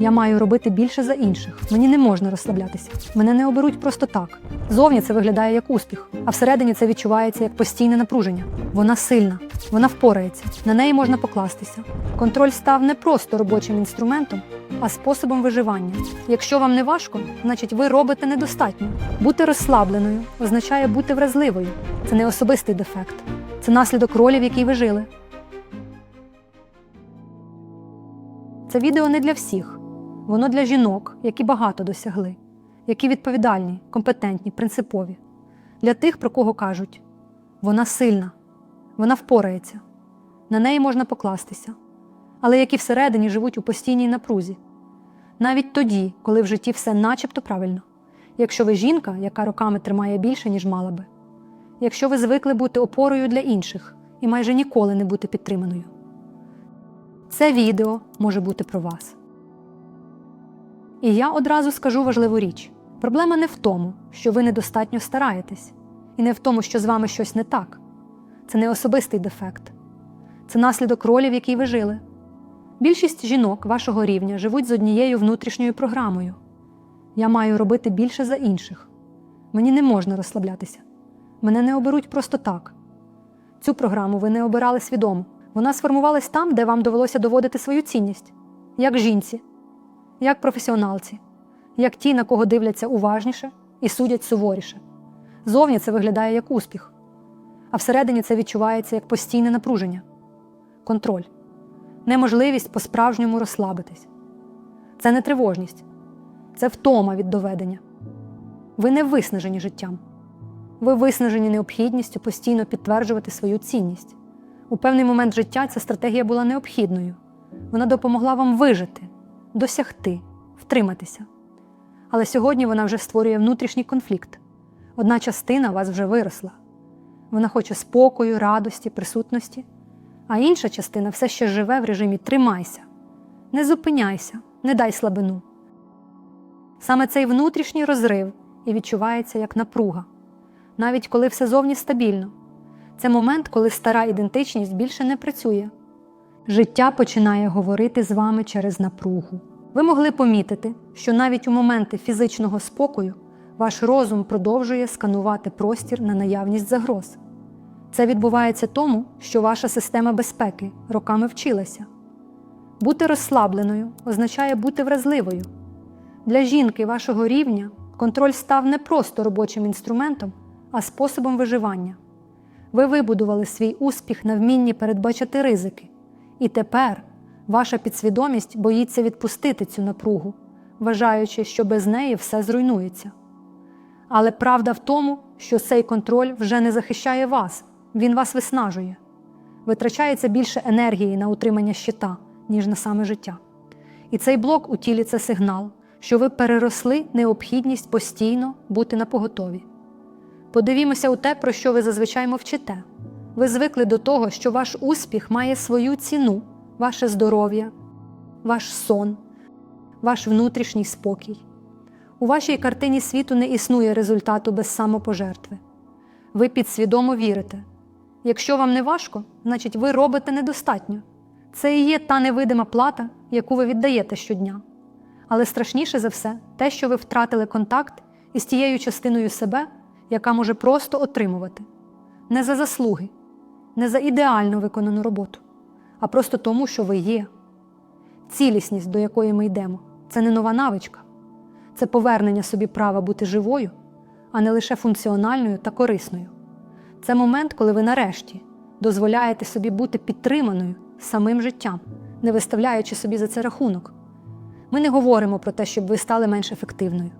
Я маю робити більше за інших. Мені не можна розслаблятися. Мене не оберуть просто так. Зовні це виглядає як успіх, а всередині це відчувається як постійне напруження. Вона сильна, вона впорається, на неї можна покластися. Контроль став не просто робочим інструментом, а способом виживання. Якщо вам не важко, значить ви робите недостатньо. Бути розслабленою означає бути вразливою. Це не особистий дефект, це наслідок ролі, в якій ви жили. Це відео не для всіх. Воно для жінок, які багато досягли, які відповідальні, компетентні, принципові. Для тих, про кого кажуть вона сильна, вона впорається, на неї можна покластися, але які всередині живуть у постійній напрузі. Навіть тоді, коли в житті все начебто правильно, якщо ви жінка, яка роками тримає більше, ніж мала би, якщо ви звикли бути опорою для інших і майже ніколи не бути підтриманою. Це відео може бути про вас. І я одразу скажу важливу річ: проблема не в тому, що ви недостатньо стараєтесь, і не в тому, що з вами щось не так. Це не особистий дефект, це наслідок ролі, в якій ви жили. Більшість жінок вашого рівня живуть з однією внутрішньою програмою. Я маю робити більше за інших. Мені не можна розслаблятися. Мене не оберуть просто так. Цю програму ви не обирали свідомо. Вона сформувалась там, де вам довелося доводити свою цінність, як жінці, як професіоналці, як ті, на кого дивляться уважніше і судять суворіше. Зовні це виглядає як успіх, а всередині це відчувається як постійне напруження, контроль, неможливість по-справжньому розслабитись. Це не тривожність, це втома від доведення. Ви не виснажені життям. Ви виснажені необхідністю постійно підтверджувати свою цінність. У певний момент життя ця стратегія була необхідною. Вона допомогла вам вижити, досягти, втриматися. Але сьогодні вона вже створює внутрішній конфлікт. Одна частина вас вже виросла. Вона хоче спокою, радості, присутності, а інша частина все ще живе в режимі тримайся, не зупиняйся, не дай слабину. Саме цей внутрішній розрив і відчувається як напруга, навіть коли все зовні стабільно. Це момент, коли стара ідентичність більше не працює. Життя починає говорити з вами через напругу. Ви могли помітити, що навіть у моменти фізичного спокою ваш розум продовжує сканувати простір на наявність загроз. Це відбувається тому, що ваша система безпеки роками вчилася. Бути розслабленою означає бути вразливою. Для жінки вашого рівня контроль став не просто робочим інструментом, а способом виживання. Ви вибудували свій успіх на вмінні передбачити ризики, і тепер ваша підсвідомість боїться відпустити цю напругу, вважаючи, що без неї все зруйнується. Але правда в тому, що цей контроль вже не захищає вас, він вас виснажує. Витрачається більше енергії на утримання щита, ніж на саме життя. І цей блок у тілі це сигнал, що ви переросли необхідність постійно бути на поготові. Подивімося у те, про що ви зазвичай мовчите. Ви звикли до того, що ваш успіх має свою ціну, ваше здоров'я, ваш сон, ваш внутрішній спокій. У вашій картині світу не існує результату без самопожертви. Ви підсвідомо вірите. Якщо вам не важко, значить ви робите недостатньо. Це і є та невидима плата, яку ви віддаєте щодня. Але страшніше за все те, що ви втратили контакт із тією частиною себе, яка може просто отримувати. Не за заслуги, не за ідеально виконану роботу, а просто тому, що ви є. Цілісність, до якої ми йдемо, це не нова навичка, це повернення собі права бути живою, а не лише функціональною та корисною. Це момент, коли ви нарешті дозволяєте собі бути підтриманою самим життям, не виставляючи собі за це рахунок. Ми не говоримо про те, щоб ви стали менш ефективною.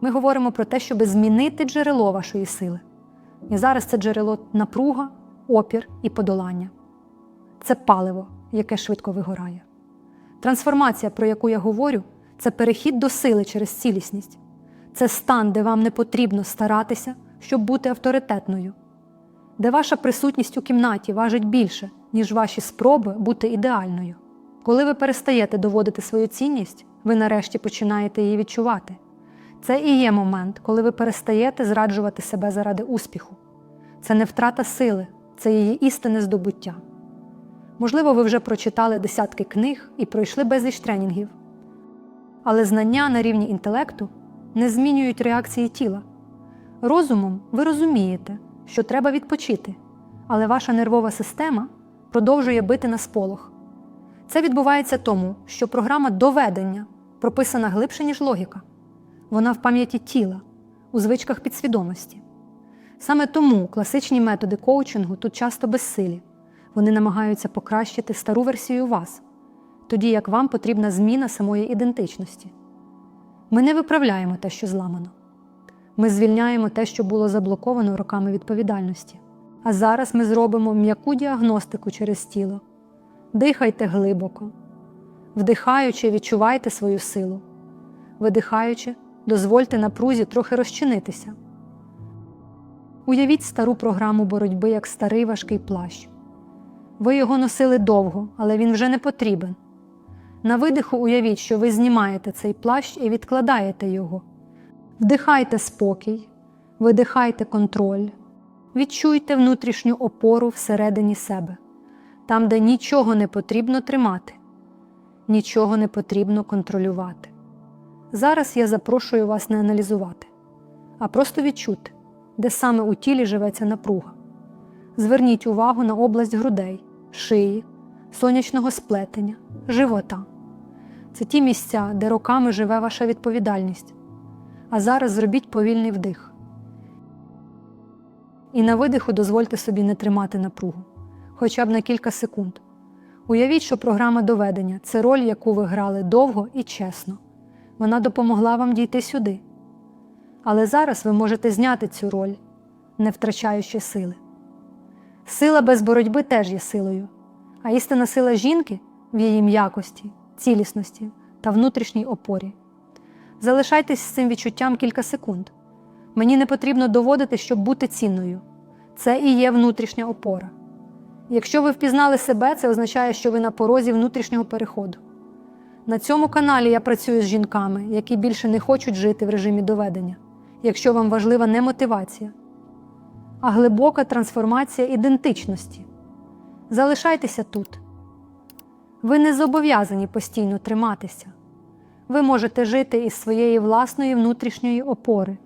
Ми говоримо про те, щоб змінити джерело вашої сили. І зараз це джерело напруга, опір і подолання. Це паливо, яке швидко вигорає. Трансформація, про яку я говорю, це перехід до сили через цілісність. Це стан, де вам не потрібно старатися, щоб бути авторитетною, де ваша присутність у кімнаті важить більше, ніж ваші спроби бути ідеальною. Коли ви перестаєте доводити свою цінність, ви нарешті починаєте її відчувати. Це і є момент, коли ви перестаєте зраджувати себе заради успіху. Це не втрата сили, це її істинне здобуття. Можливо, ви вже прочитали десятки книг і пройшли безліч тренінгів. Але знання на рівні інтелекту не змінюють реакції тіла. Розумом ви розумієте, що треба відпочити, але ваша нервова система продовжує бити на сполох. Це відбувається тому, що програма доведення прописана глибше, ніж логіка. Вона в пам'яті тіла, у звичках підсвідомості. Саме тому класичні методи коучингу тут часто безсилі. Вони намагаються покращити стару версію вас, тоді як вам потрібна зміна самої ідентичності. Ми не виправляємо те, що зламано. Ми звільняємо те, що було заблоковано роками відповідальності. А зараз ми зробимо м'яку діагностику через тіло. Дихайте глибоко. Вдихаючи, відчувайте свою силу. Видихаючи, дозвольте напрузі трохи розчинитися. Уявіть стару програму боротьби як старий важкий плащ. Ви його носили довго, але він вже не потрібен. На видиху уявіть, що ви знімаєте цей плащ і відкладаєте його. Вдихайте спокій, видихайте контроль, відчуйте внутрішню опору всередині себе, там, де нічого не потрібно тримати, нічого не потрібно контролювати. Зараз я запрошую вас не аналізувати, а просто відчути, де саме у тілі живеться напруга. Зверніть увагу на область грудей, шиї, сонячного сплетення, живота. Це ті місця, де роками живе ваша відповідальність. А зараз зробіть повільний вдих. І на видиху дозвольте собі не тримати напругу, хоча б на кілька секунд. Уявіть, що програма доведення це роль, яку ви грали довго і чесно. Вона допомогла вам дійти сюди. Але зараз ви можете зняти цю роль, не втрачаючи сили. Сила без боротьби теж є силою, а істинна сила жінки в її м'якості, цілісності та внутрішній опорі. Залишайтесь з цим відчуттям кілька секунд. Мені не потрібно доводити, щоб бути цінною. Це і є внутрішня опора. Якщо ви впізнали себе, це означає, що ви на порозі внутрішнього переходу. На цьому каналі я працюю з жінками, які більше не хочуть жити в режимі доведення, якщо вам важлива не мотивація, а глибока трансформація ідентичності. Залишайтеся тут. Ви не зобов'язані постійно триматися. Ви можете жити із своєї власної внутрішньої опори.